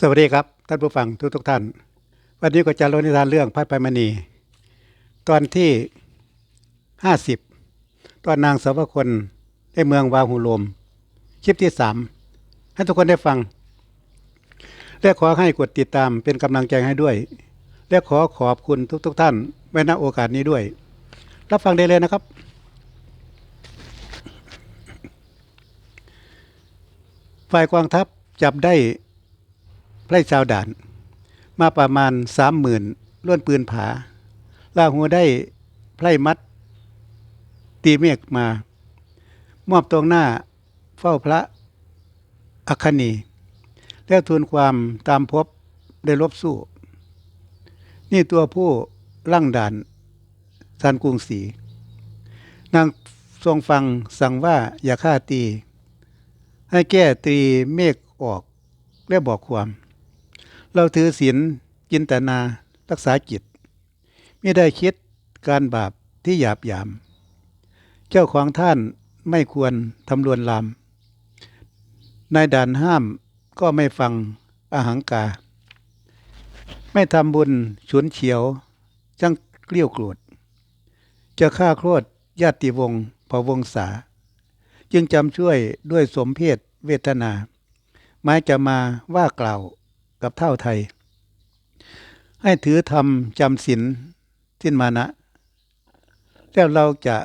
สวัสดีครับ ท่านผู้ฟังทุกทุกท่าน วันนี้ก็จะเล่านิทานเรื่องพระไพมณี ตอนที่ห้าสิบตอนนางสาวคนในเมืองวาหูโลม คลิปที่สามให้ทุกคนได้ฟัง และขอให้กดติดตามเป็นกำลังใจให้ด้วย และขอขอบคุณทุกๆทท่าน ไว้ณโอกาสนี้ด้วย รับฟังได้เลยนะครับฝ่ายกองทัพ จับได้ไพร่ชาวด่าน มาประมาณสามหมื่นล้วนปืนผาล่าหัวได้ไพร่มัด ตีเมฆมา มอบตรงหน้าเฝ้าพระอัคคณีแล้วทูลความตามพบได้ลบสู้ นี่ตัวผู้ลั่งด่านสันกรุงศรีนางทรงฟังสั่งว่าอย่าฆ่าตี ให้แก้ตรีเมฆ ออกและบอกความ เราถือศีลจินตนารักษาจิต ไม่ได้คิดการบาปที่หยาบยาม เจ้าของท่านไม่ควรทำลวนลามนายด่านห้ามก็ไม่ฟังอาหังกา ไม่ทำบุญฉุนเฉียว จังเกลี้ยวโกรธจะฆ่าโคตรญาติวงศ์เผ่าวงศา จึงจำช่วยด้วยสมเพศเวทนา หมายจะมาว่ากล่าวกับเท่าไทย ให้ถือธรรมจำศีลสิ้นมานะ แล้วเราจะ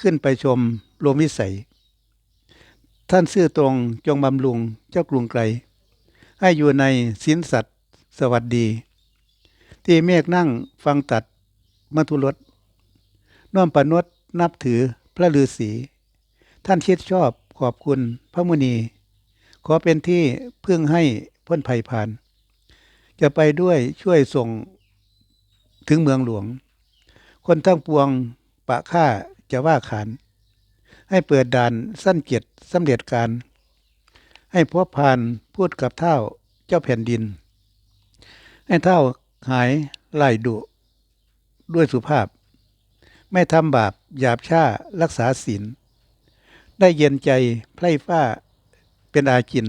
ขึ้นไปชมรวมวิสัย ท่านซื่อตรงจงบำรุงเจ้ากรุงไกล ให้อยู่ในสินสัตว์สวัสดี ที่เมฆนั่งฟังตัดมัทุรสน้อมประนวดนับถือพระฤาษีท่านคิดชอบขอบคุณพระมุนี ขอเป็นที่พึ่งให้พ้นภัยผ่าน จะไปด้วยช่วยส่งถึงเมืองหลวง คนทั้งปวงปะข้าจะว่าขาน ให้เปิดด่านสั้นเกียรติสำเร็จการ ให้พบพานพูดกับเท่าเจ้าแผ่นดิน ให้เท่าหายไล่ดุ ด้วยสุภาพ ไม่ทำบาปหยาบช้ารักษาศีลได้เย็นใจไพร่ฟ้า เป็นอาจิน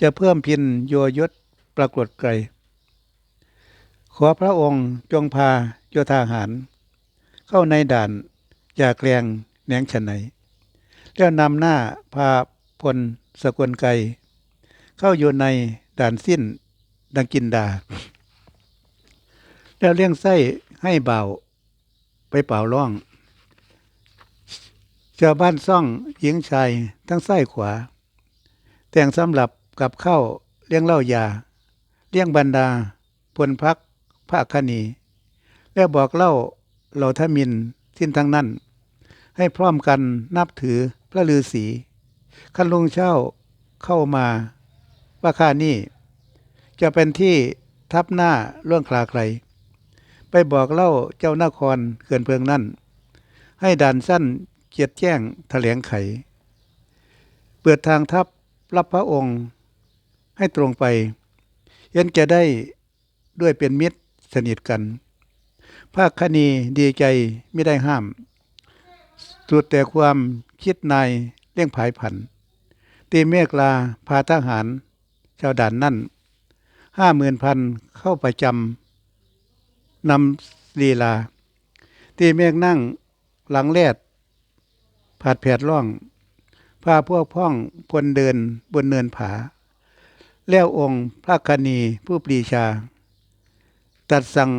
จะเพิ่มพินโยยศปรากฏไกล ขอพระองค์จงพาโยธาหาร เข้าในด่านอย่าแกลงแหนงฉันไหน แล้วนำหน้าพาพลสกลไกเข้าอยู่ในด่านสิ้นดังกินดา แล้วเลี้ยงไส้ให้เบาไปเป่าร่องชาวบ้านซ่องหญิงชายทั้งไส้ขวา แต่งสำหรับกับข้าวเลี้ยงเหล้ายา เลี้ยงบรรดาพลพักพระคณี แล้วบอกเล่าเหล่าทมินสิ้นทั้งนั้น ให้พร้อมกันนับถือพระฤาษีขันลุงเช่าเข้ามาว่าข้านี่ จะเป็นที่ทับหน้าล่วงคลาใคร ไปบอกเล่าเจ้านครเขื่อนเพืองนั่น ให้ด่านสั้นเกียดแจ้งแถลงไข เปิดทางทัพ รับพระองค์ให้ตรงไปยันจะได้ด้วยเป็นมิตรสนิทกันภาคคณีดีใจไม่ได้ห้าม สุดแต่ความคิดนายเลี่ยงผายผัน ตีเมฆลาพาทหาร ชาวด่านนั่นห้าหมื่นพันเข้าประจำนำลีลา ตีเมฆนั่งหลังแลดผาดแผดล่อง พาพวกพ้องพลเดินบนเนินผา แล้วองค์พระคณีผู้ปรีชา ตัดสั่ง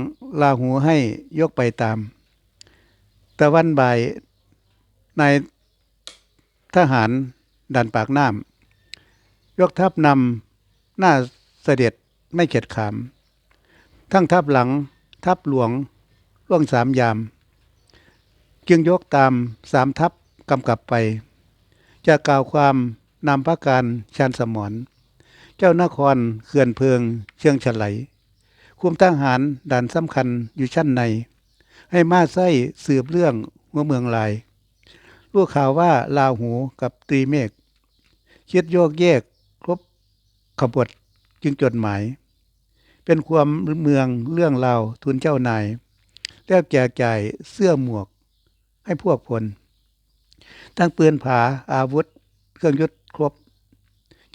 ลาหูให้ยกไปตาม ตะวันบ่ายนายทหารดันปากน้ำยกทัพนำหน้าเสด็จไม่เข็ดขาม ทั้งทัพหลังทัพหลวงล่วงสามยาม จึงยกตามสามทัพกำกับไป จะกล่าวความนำพระการชันสมรเจ้านครเขื่อนเพืองเชียงฉลัยคุมทหารด่านสำคัญอยู่ชั้นใน ให้มาไส้สืบเรื่องหัวเมืองลายรู้ข่าวว่าลาหูกับตรีเมฆคิดโยกแยกครบขบวจึงจดหมาย เป็นความเมืองเรื่องราวทุนเจ้านายแล้วแจกจ่ายเสื้อหมวกให้พวกพล ทั้งปืนผาอาวุธ เครื่องยุทธครบ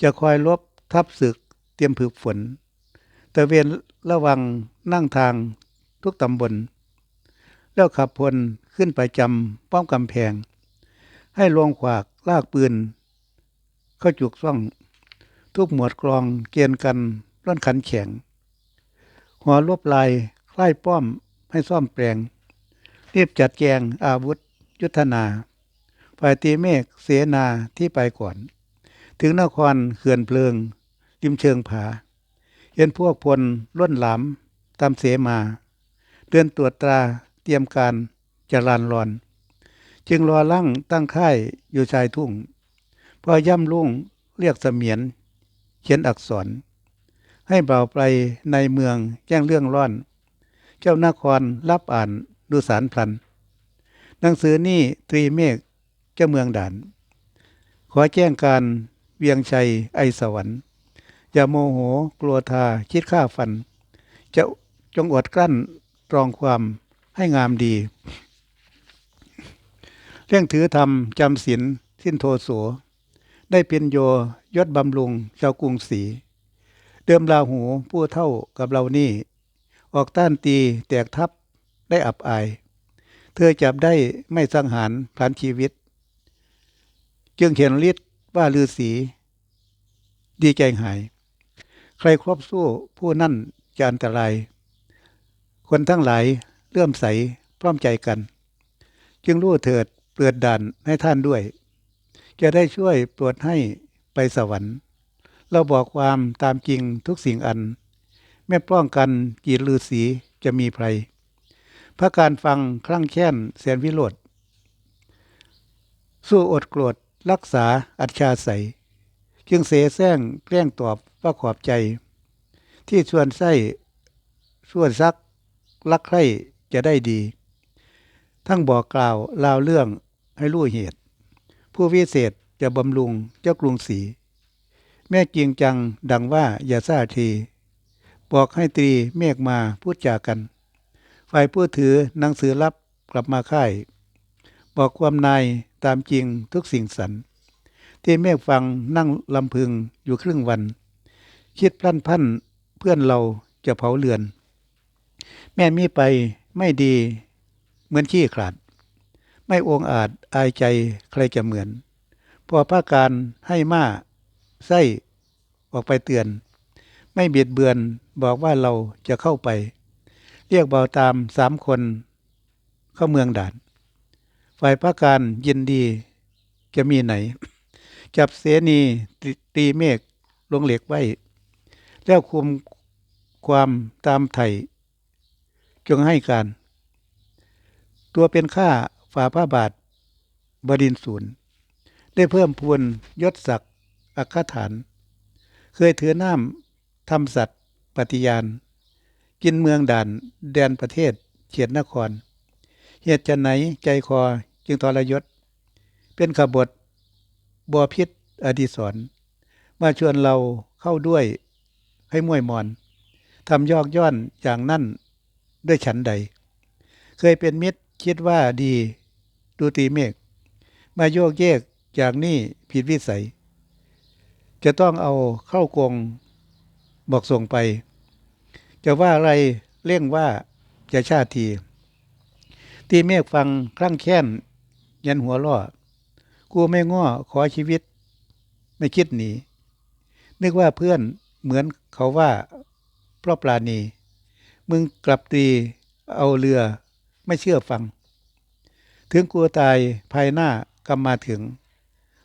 จะคอยลบทับศึกเตรียมฝึกฝนตะเวนระวังนั่งทางทุกตำบล แล้วขับพลขึ้นไปจำป้อมกำแพง ให้ลงขวากลากปืน เข้าจุกซ่อง ทุกหมวดกรองเกียนกันร่อนขันแข็ง หัวลบลายคล้ายป้อมให้ซ่อมแปลงรีบจัดแจงอาวุธยุทธนา ฝ่ายตีเมฆเสนาที่ไปก่อน ถึงนครเขื่อนเพลิงริมเชิงผา เห็นพวกพลล้วนหลามตามเสมา เดินตรวจตราเตรียมการจะลานรอน จึงรอลั่งตั้งค่ายอยู่ชายทุ่ง พอย่ำลุ่งเรียกเสมียน เขียนอักษร ให้เบาไปในเมืองแจ้งเรื่องร้อน เจ้านครรับอ่านดูสารพลัน หนังสือนี่ตรีเมฆ เจ้าเมืองด่าน ขอแจ้งการเวียงชัยไอสวรรค์ อย่าโมโหกลัวทาคิดฆ่าฟัน จะจงอดกลั้นตรองความให้งามดี เรื่องถือธรรมจำศีลสิ้นโทโสได้เป็นโยยศบำรุงเจ้ากรุงศรีเดิมลาหูผู้เท่ากับเรานี่ ออกต้านตีแตกทับได้อับอาย เธอจับได้ไม่สังหารพลันชีวิต จึงเห็นฤทธิ์ว่าลือสีดีใจหาย ใครครอบสู้ผู้นั่นจะอันตราย คนทั้งหลายเลื่อมใสพร้อมใจกัน จึงรู้เถิดเปลือดด่านให้ท่านด้วย จะได้ช่วยปรดให้ไปสวรรค์ เราบอกความตามจริงทุกสิ่งอัน แม่ป้องกันกีลือสีจะมีภัยพระการฟังคลั่งแค้นแสนวิโรธสู้อดโกรธ รักษาอัจฉาใสจึงเสแสร้งแกล้งตอบว่าขอบใจ ที่ชวนไส้ชวนซักรักใครจะได้ดี ทั้งบอกกล่าวลาวเรื่องให้รู้เหตุ ผู้วิเศษจะบำรุงเจ้ากรุงศรีแม่จริงจังดังว่าอย่าซาที บอกให้ตรีเมฆมาพูดจากันฝ่ายผู้ถือหนังสือรับกลับมาค่าย บอกความนาย ตามจริงทุกสิ่งสัน ที่เมฆฟังนั่งลำพึงอยู่ครึ่งวัน คิดพลันพันเพื่อนเราจะเผาเรือน แม่มีไปไม่ดีเหมือนขี้ขลาด ไม่องอาจอายใจใครจะเหมือน พอพระการให้มาไส้ออกไปเตือน ไม่เบียดเบือนบอกว่าเราจะเข้าไป เรียกเบาตามสามคน เข้าเมืองด่าน ฝ่ายพระการยินดีจะมีไหน จับเสนีตตีเมฆลงเหล็กไว้ แล้วคุมความตามไถ่จงให้การ ตัวเป็นข้าฝ่าพระบาทบดินศูนย์ได้เพิ่มพูนยศศักดิ์อัคฐาน เคยถือน้ำทำสัตว์ปฏิญาณ กินเมืองด่านแดนประเทศเขียนนคร เหตุจะไหนใจคอจึงทรยศ เป็นขบฏบอพิษอดีศรมาชวนเราเข้าด้วยให้มวยมอนทำยอกย่อนอย่างนั่นด้วยฉันใด เคยเป็นมิตรคิดว่าดีดูตีเมฆมาโยกเยกจากนี่ผิดวิสัย จะต้องเอาเข้ากงบอกส่งไป จะว่าอะไรเร่งว่าจะชาติที ตีเมฆฟังคลั่งแค้นยันหัวล่อกูไม่ง้อขอชีวิต ไม่คิดหนีนึกว่าเพื่อนเหมือนเขาว่าเพราะปลาณี มึงกลับตีเอาเรือไม่เชื่อฟัง ถึงกลัวตายภายหน้ากำมาถึง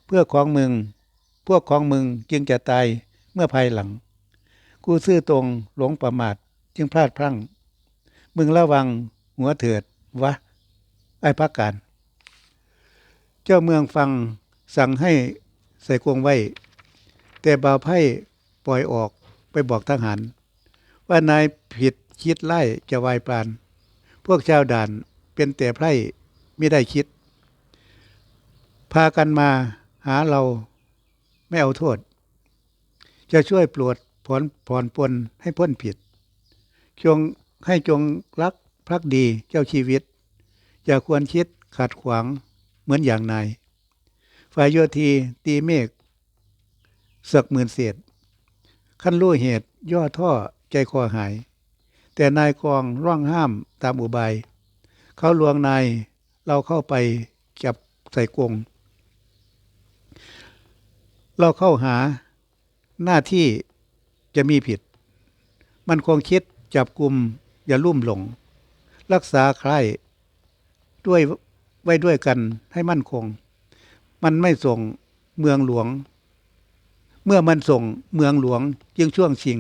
เพื่อของมึง พวกของมึงจึงจะตายเมื่อภายหลัง กูซื่อตรงหลงประมาทจึงพลาดพลั้ง มึงระวังหัวเถิดวะ ไอ้พักการ เจ้าเมืองฟังสั่งให้ใส่กรงไว้ แต่บ่าวไพ่ปล่อยออกไปบอกทหาร ว่านายผิดคิดไล่จะวายปาน พวกชาวด่านเป็นแต่ไพร่ไม่ได้คิด พากันมาหาเราไม่เอาโทษ จะช่วยปลดผ่อนผ่อนปลนให้พ้นผิด จงให้จงรักพักดีเจ้าชีวิต อย่าควรคิดขัดขวางเหมือนอย่างนายฝ่ายโยธีตีเมฆเสกหมื่นเศษ ขั้นรู้เหตุย่อท่อใจคอหาย แต่นายกองร่องห้ามตามอุบาย เขาลวงนายเราเข้าไปจับใส่กงเราเข้าหาหน้าที่จะมีผิด มันคงคิดจับกลุ่มอย่าลุ่มหลง รักษาใคร ด้วยไว้ด้วยกันให้มั่นคง มันไม่ส่งเมืองหลวง เมื่อมันส่งเมืองหลวงจึงช่วงชิง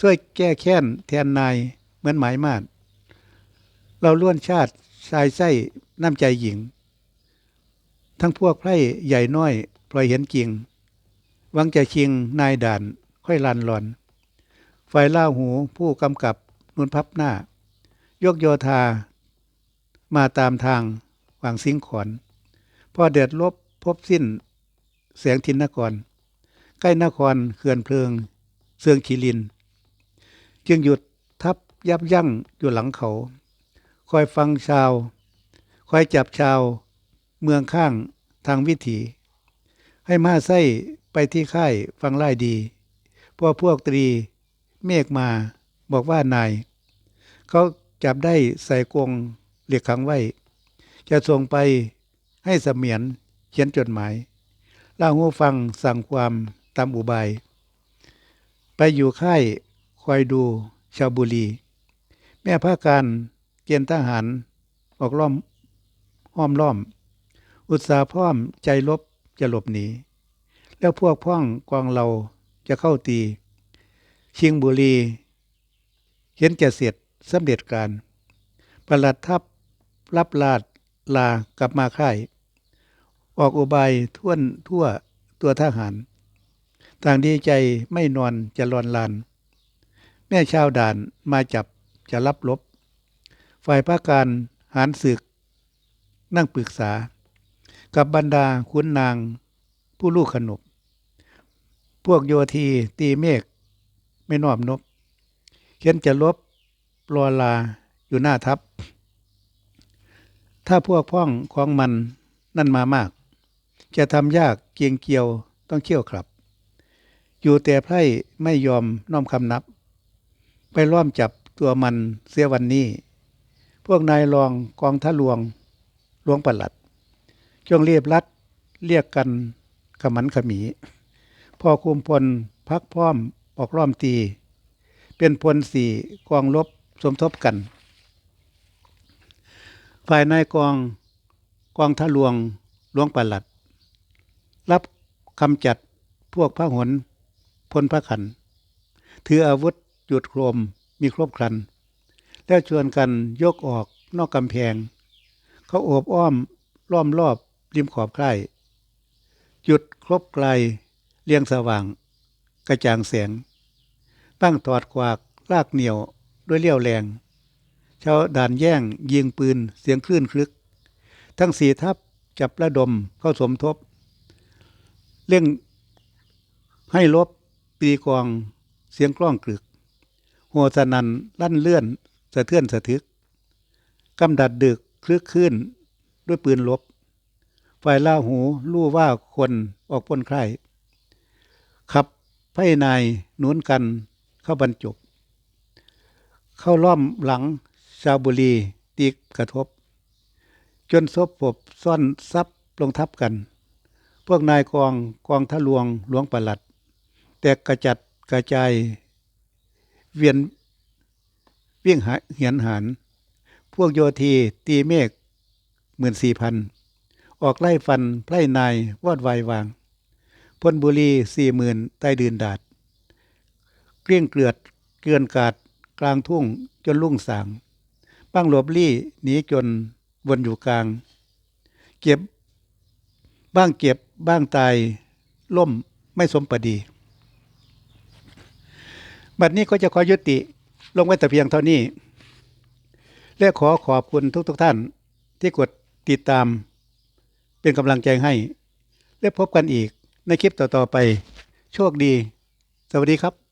ช่วยแก้แค้นแทนนายเหมือนหมายมาดเราล้วนชาติชายไส้น้ำใจหญิง ทั้งพวกไพร่ใหญ่น้อยปล่อยเห็นจริงหวังจะชิงนายด่านค่อยลันหลอนฝ่ายล่าหูผู้กำกับนุนพับหน้า ยกโยธา มาตามทางวางสิงขอนพอเดือดลบพบสิ้นแสงทินนคร ใกล้นครเขื่อนเพลิง เสืองขีลิน จึงหยุดทับยับยั้งอยู่หลังเขา คอยฟังชาว คอยจับชาว เมืองข้างทางวิถี ให้มาไส้ไปที่ค่ายฟังไล่ดีพวกพวกตรีเมฆมาบอกว่านาย เขาจับได้ใส่กรง เหลียกขังไว้ จะส่งไปให้เสมียนเขียนจดหมายล่าหูฟังสั่งความตามอุบาย ไปอยู่ค่ายคอยดูชาวบุรี แม่ภาการเกณฑ์ทหารออกล้อมห้อมล้อม อุตสาห์พร้อมใจลบจะหลบหนี แล้วพวกพ้องกองเราจะเข้าตี เชิงบุรี เห็นจะเสร็จสำเร็จการ ประหลัดทัพ รับลาดลากลับมาค่าย ออกอุบายท่วนทั่วตัวทหาร ต่างดีใจไม่นอนจะรอนลาน แม่ชาวด่านมาจับจะรับลบ ฝ่ายภาคการหารศึก นั่งปรึกษา กับบรรดาขุนนางผู้ลูกขนบ พวกโยธีตีเมฆไม่นอบนบ เขียนจะลบรอลาอยู่หน้าทัพ ถ้าพวกพ้องของมันนั่นมามาก จะทำยากเกียงเกียวต้องเชี่ยวครับ อยู่แต่ไพร่ไม่ยอมน้อมคำนับ ไปล้อมจับตัวมันเสียวันนี้ พวกนายรองกองทะลวงหลวงประหลัด จงเรียบรัดเรียกกันขมันขมี พอคุมพลพักพร้อมออกล้อมตี เป็นพลสี่กองลบสมทบกัน ฝ่ายนายกองกองทะลวงหลวงประหลัด รับคำจัดพวกพระหนพลพระขัน ถืออาวุธหยุดโครมมีครบครัน แล้วชวนกันยกออกนอกกำแพง เขาโอบอ้อมล้อมรอบริมขอบใกล้หยุดครบไกลเรียงสว่าง กระจ่างแสงตั้งตอดกวากลากเหนียวด้วยเลี้ยวแรง ชาวด่านแย่ง ยิงปืนเสียงคลื่นคลึก ทั้งสี่ทัพจับระดมเข้าสมทบ เร่งให้ลบปีกองเสียงกล้องกรึกหัวสนันลั่นเลื่อนสะเทือนสะทึกกำดัดดึกคลึกขึ้นด้วยปืนลบ ฝ่ายล่าหูรู้ว่าคนออกปนใครขับไพ่นายหนุนกันเข้าบรรจบ เข้าล้อมหลัง ชาวบุรีตีกระทบ จนซบปบซ่อนซับลงทับกัน พวกนายกองกองทะลวงหลวงประหลัด แตกกระจัดกระจาย เวียนเวี่ยงหาเหียนหานพวกโยธีตีเมฆหมื่นสี่พันออกไล่ฟันไพร่นายวอดวายวางพลบุรีสี่หมื่นใต้ดืนดาด เกลี้ยงเกลือดเกลื่อนกาดกลางทุ่งจนลุ่งสาง บ้างหลบลี่หนีจนวนอยู่กลาง เก็บบ้างเก็บบ้างตายล่มไม่สมประดี บัดนี้ก็จะขอยุติลงไว้แต่เพียงเท่านี้ และขอขอบคุณทุกๆทท่านที่กดติดตามเป็นกำลังใจให้ และพบกันอีกในคลิปต่อๆไป โชคดี สวัสดีครับ